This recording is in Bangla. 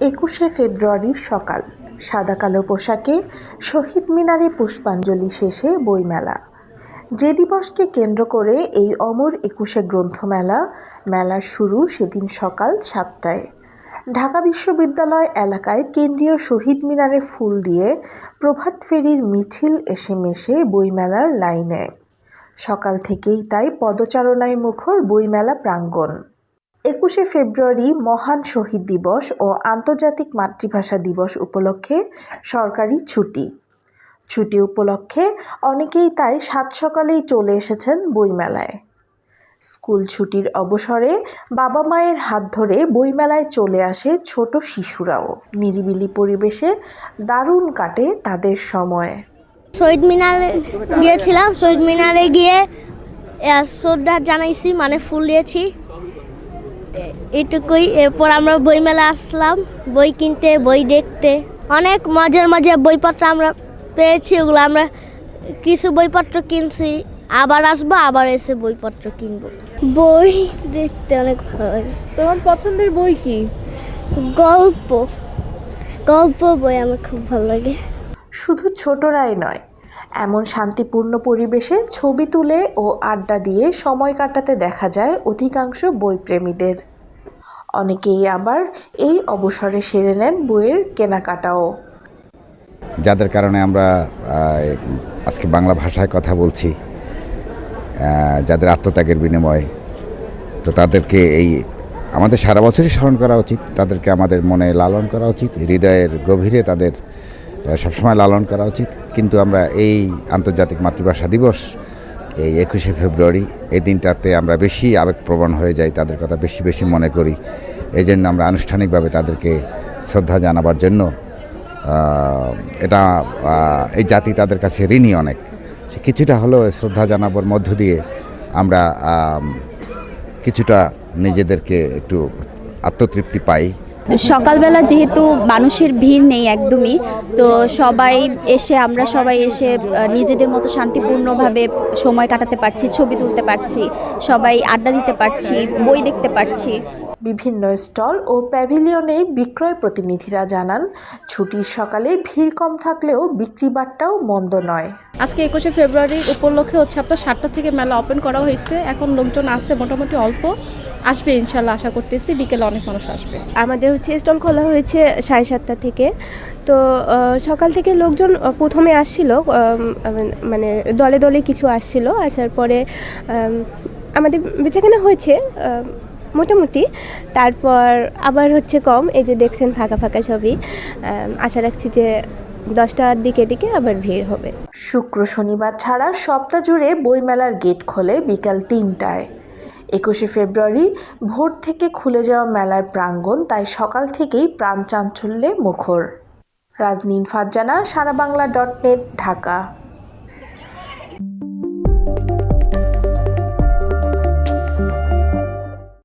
একুশে ফেব্রুয়ারির সকাল, সাদা কালো পোশাকে শহীদ মিনারে পুষ্পাঞ্জলি শেষে বইমেলা। যে দিবসকে কেন্দ্র করে এই অমর একুশে গ্রন্থমেলা, মেলার শুরু সেদিন সকাল সাতটায়। ঢাকা বিশ্ববিদ্যালয় এলাকায় কেন্দ্রীয় শহীদ মিনারে ফুল দিয়ে প্রভাত ফেরির মিছিল এসে মেশে বইমেলার লাইনে। সকাল থেকেই তাই পদচারণায় মুখর বইমেলা প্রাঙ্গণ। একুশে ফেব্রুয়ারি মহান শহীদ দিবস ও আন্তর্জাতিক মাতৃভাষা দিবস উপলক্ষে সরকারি ছুটি। ছুটি উপলক্ষে অনেকেই তাই সাত সকালেই চলে এসেছেন বইমেলায়। স্কুল ছুটির অবসরে বাবা মায়ের হাত ধরে বইমেলায় চলে আসে ছোট শিশুরাও। নিরিবিলি পরিবেশে দারুণ কাটে তাদের সময়। শহীদ মিনারে গিয়েছিলাম। শহীদ মিনারে গিয়ে শ্রদ্ধা জানাইছি মানে ফুল দিয়েছি। এ- এইটুকুই এরপর আমরা বইমেলা আসলাম বই কিনতে বই দেখতে। অনেক মজার মজার বইপত্র আমরা পেয়েছি ওগুলো আমরা কিছু বইপত্র কিনছি। আবার আসব আবার এসে বইপত্র কিনবো। বই দেখতে অনেক ভালো লাগে। তোমার পছন্দের বই কি? গল্প। গল্প বই আমার খুব ভালো লাগে। শুধু ছোটরাই নয় এমন শান্তিপূর্ণ পরিবেশে ছবি তুলে ও আড্ডা দিয়ে সময় কাটাতে দেখা যায় অধিকাংশ বইপ্রেমীদের। অনেকেই আবার এই অবসরে সেরে নেন বইয়ের কেনাকাটাও। যাদের কারণে আমরা আজকে বাংলা ভাষায় কথা বলছি যাদের আত্মত্যাগের বিনিময়। তো তাদেরকে এই, আমাদের সারা বছরই স্মরণ করা উচিত, তাদেরকে আমাদের মনে লালন করা উচিত, হৃদয়ের গভীরে তাদের সবসময় লালন করা উচিত। কিন্তু আমরা এই আন্তর্জাতিক মাতৃভাষা দিবস এই একুশে ফেব্রুয়ারি, এই দিনটাতে আমরা বেশি আবেগপ্রবণ হয়ে যাই, তাদের কথা বেশি বেশি মনে করি। এই জন্য আমরা আনুষ্ঠানিকভাবে তাদেরকে শ্রদ্ধা জানাবার জন্য এটা এই জাতি তাদের কাছে ঋণী অনেক। কিছুটা হলেও শ্রদ্ধা জানাবার মধ্য দিয়ে আমরা কিছুটা নিজেদেরকে একটু আত্মতৃপ্তি পাই। সকালবেলা যেহেতু মানুষের ভিড় নেই একদমই তো সবাই এসে আমরা সবাই এসে নিজেদের মতো শান্তিপূর্ণভাবে সময় কাটাতে পারছি ছবি তুলতে পারছি সবাই আড্ডা দিতে পারছি বই দেখতে পারছি। বিভিন্ন স্টল ও প্যাভিলিয়নে বিক্রয় প্রতিনিধিরা জানান ছুটির সকালে ভিড় কম থাকলেও বিক্রি বাট্টাও মন্দ নয়। আজকে একুশে ফেব্রুয়ারি উপলক্ষে হচ্ছে আপনার সাতটা থেকে মেলা ওপেন করা হয়েছে। এখন লোকজন আসছে মোটামুটি অল্প। আসবে ইনশাল্লাহ আশা করতেছি বিকেলে অনেক মানুষ আসবে। আমাদের হচ্ছে স্টল খোলা হয়েছে সাড়ে সাতটা থেকে। তো সকাল থেকে লোকজন প্রথমে আসছিল মানে দলে দলে কিছু আসছিল আসার পরে আমাদের বেচাকেনা হয়েছে মোটামুটি। তারপর আবার হচ্ছে কম এই যে দেখছেন ফাঁকা ফাঁকা ছবি আশা রাখছি যে দশটার দিকে দিকে আবার ভিড় হবে। শুক্র শনিবার ছাড়া সপ্তাহ জুড়ে বইমেলার গেট খোলে বিকাল তিনটায়। একুশে ফেব্রুয়ারি ভোর থেকে খুলে যাওয়া মেলার প্রাঙ্গণ, তাই সকাল থেকেই প্রাণ চাঞ্চল্যে মুখর। Rajnin Farzana Sara Bangla dot net Dhaka.